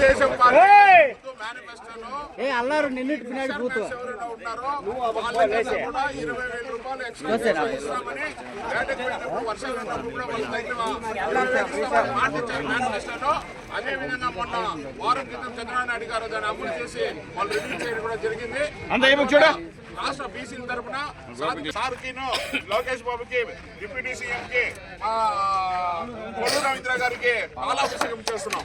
Telugu Desam party అల్లారు నిన్నటి కూతు మొన్న వారం క్రితం చంద్రబాబు నాయుడు గారు దాన్ని అమలు చేసి వాళ్ళు రివ్యూ చేయడం కూడా జరిగింది. రాష్ట్ర బీసీల తరఫున సార్కిను లోకేష్ బాబుకి డిప్యూటీ సీఎం కి కొల్లు రవీంద్ర గారికి పాలాభిషేకం చేస్తున్నాం.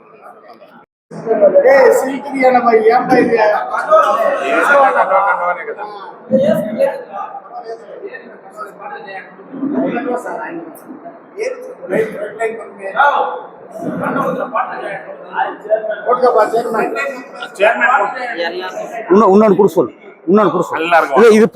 నాయుడు గారి నాయకత్వం. నాయకత్వం. నారా లోకేష్ బాబు గారి నాయకత్వం. నారా లోకేష్ బాబు ఉన్న ఉన్నాను కుడుసోలు ఉన్నాను కుడుసోలు ఇదే ఇది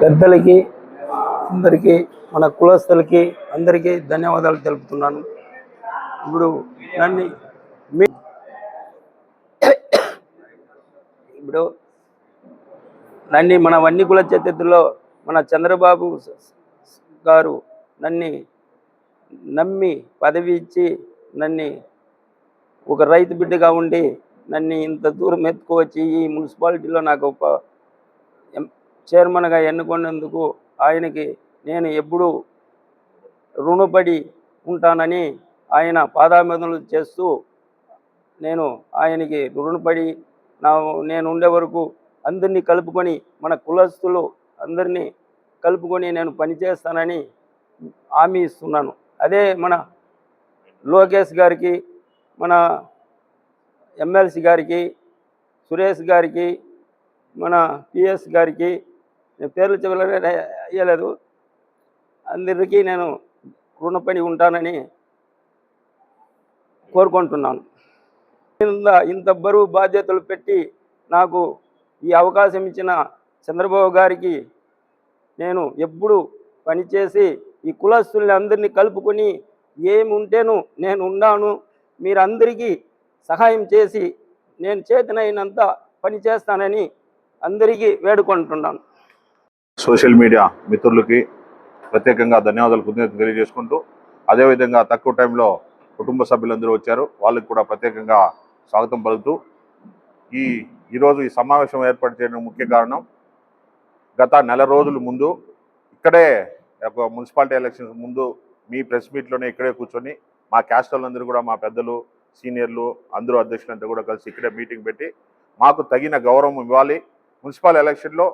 పెద్దలకి అందరికీ మన కులస్తులకి అందరికీ ధన్యవాదాలు తెలుపుతున్నాను. ఇప్పుడు నన్ను మీ ఇప్పుడు నన్ను మన వన్ని కుల చరిత్రలో మన చంద్రబాబు గారు నన్ను నమ్మి పదవి ఇచ్చి నన్ను ఒక రైతు బిడ్డగా ఉండి నన్ను ఇంత దూరం ఎత్తుకువచ్చి ఈ మున్సిపాలిటీలో నాకు ఒక చైర్మన్గా ఎన్నుకున్నందుకు ఆయనకి నేను ఎప్పుడూ రుణపడి ఉంటానని ఆయన పాదాభివందనలు చేస్తూ నేను ఆయనకి రుణపడి నా నేను ఉండే వరకు అందరినీ కలుపుకొని మన కులస్తులు అందరినీ కలుపుకొని నేను పనిచేస్తానని హామీ ఇస్తున్నాను. అదే మన లోకేష్ గారికి మన ఎమ్మెల్సీ గారికి సురేష్ గారికి మన పిఎస్ గారికి నేను పేర్లు చెప్పలే అయ్యలేదు. అందరికీ నేను రుణపడి ఉంటానని కోరుకుంటున్నాను. ఇంత ఇంత బరువు బాధ్యతలు పెట్టి నాకు ఈ అవకాశం ఇచ్చిన చంద్రబాబు గారికి నేను ఎప్పుడు పనిచేసి ఈ కులస్తుల్ని అందరినీ కలుపుకొని ఏముంటేను నేను ఉన్నాను. మీరందరికీ సహాయం చేసి నేను చేతనైనంత పని చేస్తానని అందరికీ వేడుకుంటున్నాను. సోషల్ మీడియా మిత్రులకి ప్రత్యేకంగా ధన్యవాదాలు కృతజ్ఞతలు తెలియజేసుకుంటూ అదేవిధంగా తక్కువ టైంలో కుటుంబ సభ్యులందరూ వచ్చారు. వాళ్ళకి కూడా ప్రత్యేకంగా స్వాగతం పలుకుతూ ఈ ఈరోజు ఈ సమావేశం ఏర్పాటు చేయడం ముఖ్య కారణం. గత నెల రోజుల ముందు ఇక్కడే ఒక మున్సిపాలిటీ ఎలక్షన్స్ ముందు మీ ప్రెస్ మీట్లోనే ఇక్కడే కూర్చొని మా క్యాస్ట్ వాళ్ళందరూ కూడా మా పెద్దలు సీనియర్లు అందరూ అధ్యక్షులంతా కూడా కలిసి ఇక్కడే మీటింగ్ పెట్టి మాకు తగిన గౌరవం ఇవ్వాలి. మున్సిపల్ ఎలక్షన్లో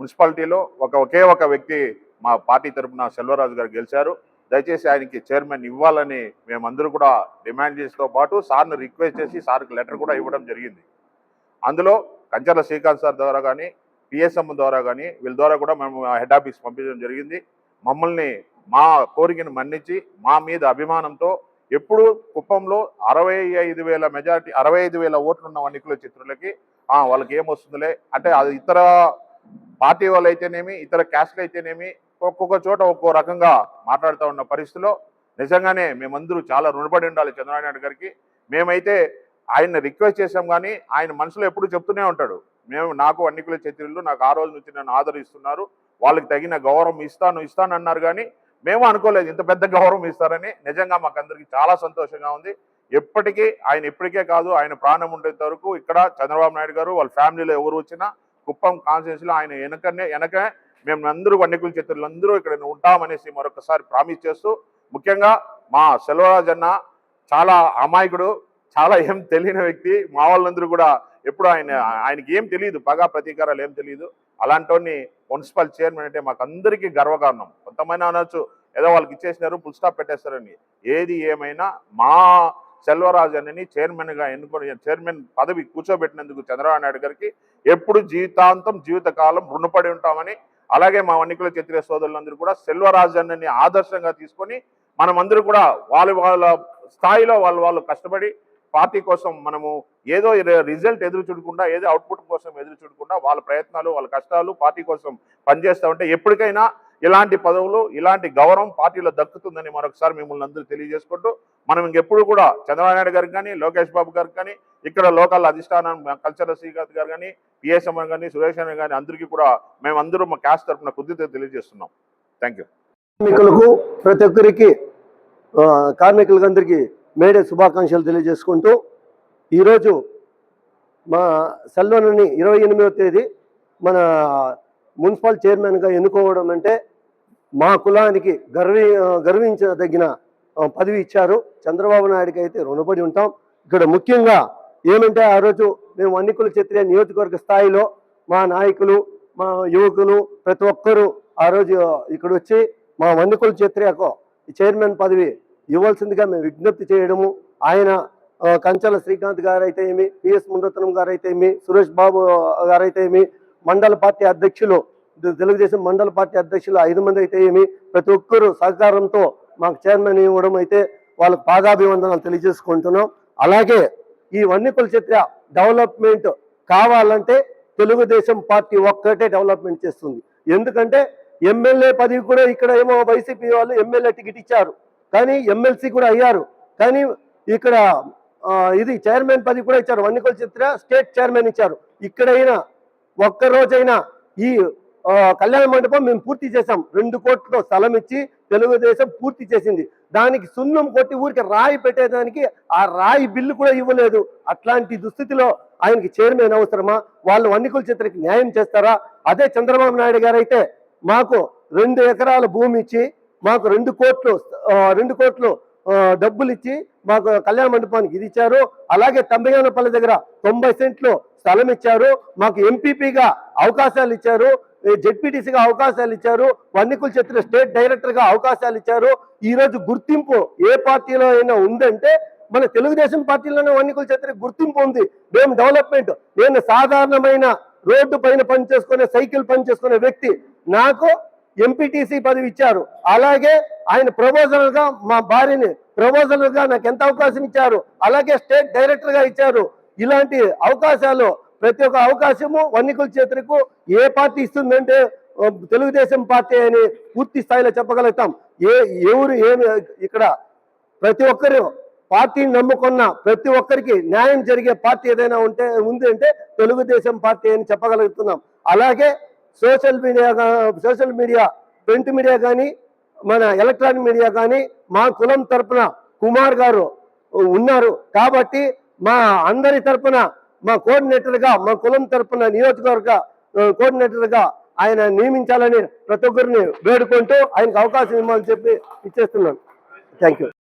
మున్సిపాలిటీలో ఒక ఒకే ఒక వ్యక్తి మా పార్టీ తరపున సెల్వరాజు గారు గెలిచారు. దయచేసి ఆయనకి చైర్మన్ ఇవ్వాలని మేమందరూ కూడా డిమాండ్ చేసితో పాటు సార్ను రిక్వెస్ట్ చేసి సార్కి లెటర్ కూడా ఇవ్వడం జరిగింది. అందులో కంచర్ల శ్రీకాంత్ సార్ ద్వారా కానీ పిఎస్ఎం ద్వారా కానీ వీళ్ళ ద్వారా కూడా మేము హెడ్ ఆఫీస్ పంపించడం జరిగింది. మమ్మల్ని మా కోరికను మన్నించి మా మీద అభిమానంతో ఎప్పుడు కుప్పంలో అరవై ఐదు వేల మెజారిటీ అరవై ఐదు వేల ఓట్లున్న వన్నికుల చిత్రులకి వాళ్ళకి ఏమొస్తుందిలే? అంటే అది ఇతర పార్టీ వాళ్ళు అయితేనేమి ఇతర క్యాస్ట్లు అయితేనేమి ఒక్కొక్క చోట ఒక్కో రకంగా మాట్లాడుతూ ఉన్న పరిస్థితిలో నిజంగానే మేమందరూ చాలా రుణపడి ఉండాలి చంద్రబాబు నాయుడు గారికి. మేమైతే ఆయన్ని రిక్వెస్ట్ చేసాం కానీ ఆయన మనసులో ఎప్పుడు చెప్తూనే ఉంటాడు. మేము నాకు అన్నికుల చతుర్లు నాకు ఆ రోజు నుంచి నన్ను ఆదరిస్తున్నారు. వాళ్ళకి తగిన గౌరవం ఇస్తాను ఇస్తాను అన్నారు కానీ మేము అనుకోలేదు ఇంత పెద్ద గౌరవం ఇస్తారని. నిజంగా మాకు అందరికీ చాలా సంతోషంగా ఉంది. ఎప్పటికీ ఆయన ఇప్పటికే కాదు ఆయన ప్రాణం ఉండేంత వరకు ఇక్కడ చంద్రబాబు నాయుడు గారు వాళ్ళ ఫ్యామిలీలో ఎవరు వచ్చినా కుప్పం కాన్స్టిట్యూన్సీలో ఆయన వెనకనే వెనకనే మేము అందరూ వన్యకుల చిత్రులందరూ ఇక్కడ ఉంటామనేసి మరొకసారి ప్రామిస్ చేస్తూ ముఖ్యంగా మా సెల్వరాజ్ అన్న చాలా అమాయకుడు చాలా ఏం తెలియని వ్యక్తి. మా వాళ్ళందరూ కూడా ఎప్పుడు ఆయన ఆయనకి ఏం తెలియదు పగా ప్రతీకారాలు ఏం తెలియదు. అలాంటి మున్సిపల్ చైర్మన్ అంటే మాకు అందరికీ గర్వకారణం. కొంతమంది అనొచ్చు ఏదో వాళ్ళకి ఇచ్చేసినారు ఫుల్ స్టాప్ పెట్టేస్తారని. ఏది ఏమైనా మా సెల్వరాజు అని చైర్మన్గా ఎన్నుకొని చైర్మన్ పదవి కూర్చోబెట్టినందుకు చంద్రబాబు నాయుడు గారికి ఎప్పుడు జీవితాంతం జీవితకాలం రుణపడి ఉంటామని అలాగే మా వన్నికుల క్షత్రియ సోదరులందరూ కూడా సెల్వరాజు అన్నని ఆదర్శంగా తీసుకొని మనమందరూ కూడా వాళ్ళ వాళ్ళ స్థాయిలో వాళ్ళు వాళ్ళు కష్టపడి పార్టీ కోసం మనము ఏదో రిజల్ట్ ఎదురు చూడకుండా ఏదో అవుట్పుట్ కోసం ఎదురు చూడకుండా వాళ్ళ ప్రయత్నాలు వాళ్ళ కష్టాలు పార్టీ కోసం పనిచేస్తూ ఉంటే ఎప్పటికైనా ఇలాంటి పదవులు ఇలాంటి గౌరవం పార్టీలో దక్కుతుందని మరొకసారి మిమ్మల్ని అందరూ తెలియజేసుకుంటూ మనం ఇంకెప్పుడు కూడా చంద్రబాబు నాయుడు గారికి కానీ లోకేష్ బాబు గారికి కానీ ఇక్కడ లోకల్ అధిష్టానం కల్చరల్ శ్రీకాంత్ గారు కానీ పిఎస్ కానీ సురేష్ అన్న కానీ అందరికీ కూడా మేమందరూ మా క్యాస్ట్ తరఫున కొద్దిగా తెలియజేస్తున్నాం. థ్యాంక్ యూ కార్మికులకు ప్రతి ఒక్కరికి కార్మికులందరికీ కార్మికులకు అందరికీ మేడే శుభాకాంక్షలు తెలియజేసుకుంటూ ఈరోజు మా సెల్వనని ఇరవై ఎనిమిదవ తేదీ మన మున్సిపల్ చైర్మన్గా ఎన్నుకోవడం అంటే మా కులానికి గర్వి గర్వించదగిన పదవి ఇచ్చారు. చంద్రబాబు నాయుడికి అయితే రుణపడి ఉంటాం. ఇక్కడ ముఖ్యంగా ఏమంటే ఆ రోజు మేము అన్నికుల క్షత్రియ నియోజకవర్గ స్థాయిలో మా నాయకులు మా యువకులు ప్రతి ఒక్కరూ ఆ రోజు ఇక్కడ వచ్చి మా వన్నికుల క్షత్రియకు ఈ చైర్మన్ పదవి ఇవ్వాల్సిందిగా మేము విజ్ఞప్తి చేయడము. ఆయన కంచాల కంచల శ్రీకాంత్ గారైతే ఏమి పిఎస్ మునరత్నం గారైతే ఏమి సురేష్ బాబు గారైతే ఏమి మండల పార్టీ అధ్యక్షులు తెలుగుదేశం మండల పార్టీ అధ్యక్షులు ఐదు మంది అయితే ఏమి ప్రతి ఒక్కరు సహకారంతో మాకు చైర్మన్ ఇవ్వడం అయితే వాళ్ళకు పాదాభివందనాలు తెలియజేసుకుంటున్నాం. అలాగే ఈ వన్నికుల చిత్ర డెవలప్మెంట్ కావాలంటే తెలుగుదేశం పార్టీ ఒక్కటే డెవలప్మెంట్ చేస్తుంది. ఎందుకంటే ఎమ్మెల్యే పదవి కూడా ఇక్కడ ఏమో వైసీపీ వాళ్ళు ఎమ్మెల్యే టికెట్ ఇచ్చారు. కానీ ఎమ్మెల్సీ కూడా అయ్యారు. కానీ ఇక్కడ ఇది చైర్మన్ పది కూడా ఇచ్చారు. వన్నికుల చిత్ర స్టేట్ చైర్మన్ ఇచ్చారు. ఇక్కడైనా ఒక్కరోజైనా ఈ కళ్యాణ మండపం మేము పూర్తి చేసాం రెండు కోట్ల స్థలం ఇచ్చి తెలుగుదేశం పూర్తి చేసింది. దానికి సున్నం కొట్టి ఊరికి రాయి పెట్టేదానికి ఆ రాయి బిల్లు కూడా ఇవ్వలేదు. అట్లాంటి దుస్థితిలో ఆయనకి చైర్మన్ అవసరమా? వాళ్ళు వన్నికుల చిత్రకి న్యాయం చేస్తారా? అదే చంద్రబాబు నాయుడు గారు అయితే మాకు రెండు ఎకరాల భూమి ఇచ్చి మాకు రెండు కోట్లు రెండు కోట్లు డబ్బులు ఇచ్చి మాకు కళ్యాణ మండపానికి ఇది ఇచ్చారు. అలాగే తంబయానపల్లి దగ్గర తొంభై సెంట్లు స్థలం ఇచ్చారు. మాకు ఎంపీపీగా అవకాశాలు ఇచ్చారు. జెడ్పీటీసీగా అవకాశాలు ఇచ్చారు. వన్నికుల చిత్ర స్టేట్ డైరెక్టర్గా అవకాశాలు ఇచ్చారు. ఈరోజు గుర్తింపు ఏ పార్టీలో అయినా ఉందంటే మన తెలుగుదేశం పార్టీలోనే వన్నికుల చిత్ర గుర్తింపు ఉంది. మేము డెవలప్మెంట్ నేను సాధారణమైన రోడ్డు పైన పని చేసుకునే సైకిల్ పని చేసుకునే వ్యక్తి. నాకు ఎంపీటీసీ పదవి ఇచ్చారు. అలాగే ఆయన ప్రపోజల్గా మా భార్యని ప్రపోజల్గా నాకు ఎంత అవకాశం ఇచ్చారు? అలాగే స్టేట్ డైరెక్టర్గా ఇచ్చారు. ఇలాంటి అవకాశాలు ప్రతి ఒక్క అవకాశము వన్నికుల చేతులకు ఏ పార్టీ ఇస్తుందంటే తెలుగుదేశం పార్టీ అని పూర్తి స్థాయిలో చెప్పగలుగుతాం. ఏ ఎవరు ఏమి ఇక్కడ ప్రతి ఒక్కరు పార్టీని నమ్ముకున్న ప్రతి ఒక్కరికి న్యాయం జరిగే పార్టీ ఏదైనా ఉంటే ఉంది అంటే తెలుగుదేశం పార్టీ అని చెప్పగలుగుతున్నాం. అలాగే social media social media print media కానీ మన ఎలక్ట్రానిక్ మీడియా కానీ మా కులం తరపున కుమార్ గారు ఉన్నారు. కాబట్టి మా అందరి తరపున మా కోఆర్డినేటర్గా మా కులం తరపున నియోజకవర్గ కోఆర్డినేటర్గా ఆయన నియమించాలని ప్రతి ఒక్కరిని వేడుకుంటూ ఆయనకు అవకాశం ఇవ్వాలని చెప్పి ఇచ్చేస్తున్నాను థ్యాంక్ యూ